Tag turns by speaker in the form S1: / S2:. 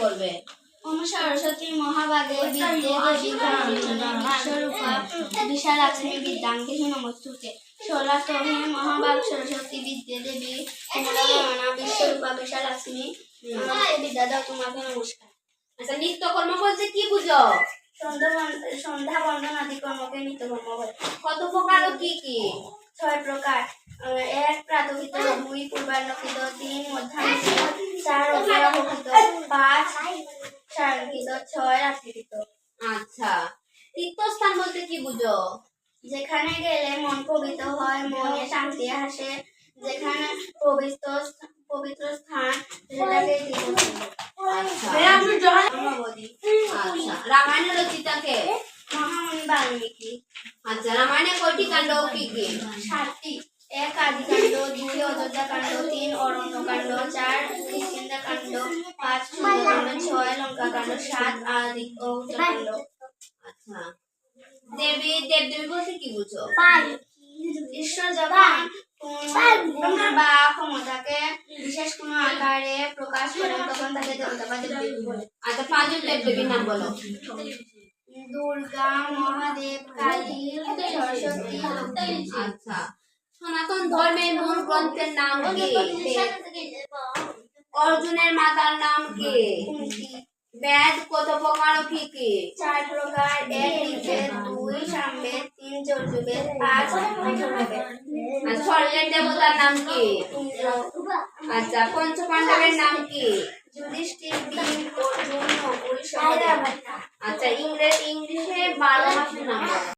S1: বলবে।
S2: ওম সরস্বতী মহাভাগে বিদ্যে বিশালাক্ষ্মী নমস্তুতে মহাভাগ সরস্বতী বিদ্যে দেবী বিশ্বরূপা বিশালাক্ষ্মী নমস্তে বিদ্যা দাও তোমাকে নমস্কার।
S1: আচ্ছা নিত্যকর্ম বলতে কি বুঝো?
S2: সন্ধ্যা বন- সন্ধ্যা বন্দন আদি কর্মকে নিত্যকর্ম বলে।
S1: কত প্রকার কি কি?
S2: ছয় প্রকার। এক প্রাতহিত দুই পূর্বাহ্নকৃত তিন মধ্যাহ্নকৃত চার ছয় রাত্রিকৃত
S1: আচ্ছা তীর্থস্থান বলতে কি বুঝো?
S2: যেখানে গেলে মন পবিত্র হয় মনে শান্তি আসে। যেখানে পবিত্র পবিত্র স্থান সেটাকে
S1: আচ্ছা। আচ্ছা রামায়ণের রচিতাকে?
S2: মহামণি বাল্মীকি।
S1: আচ্ছা রামায়ণে কয়টি কাণ্ড কি কি?
S2: সাতটি। এক আদিকাণ্ড দুই অযোধ্যাকাণ্ড তিন অরণ্যকাণ্ড চার কিষ্কিন্ধাকাণ্ড পাঁচ সুন্দরকাণ্ড ছয় সাত আদি ও উত্তরকাণ্ড
S1: আচ্ছা। দেবী দেবদেবী বলতে কি বুঝো?
S2: ঈশ্বর যখন বা ক্ষমতাকে বিশেষ কোনো আকারে প্রকাশ করেন তখন তাকে দেবতা বা দেবদেবী বলে।
S1: আচ্ছা পাঁচজন দেবদেবীর নাম বলো।
S2: দুর্গা মহাদেব কালী সরস্বতী
S1: আচ্ছা। সনাতন ধর্মের মূল গ্রন্থের নাম কি? অর্জুনের মাতার নাম কি? বেদ কত প্রকার ও কি কি?
S2: চার প্রকার এক নিচে দুই সামবেদ তিন যজুর্বেদ পাঁচ
S1: আর স্বর্গের দেবতার নাম কি? আচ্ছা পঞ্চপাণ্ডবের নাম কি?
S2: যুধিষ্ঠির ভীম অর্জুন নকুল সহদেব
S1: আচ্ছা ইংরেজ ইংলিশে বারো।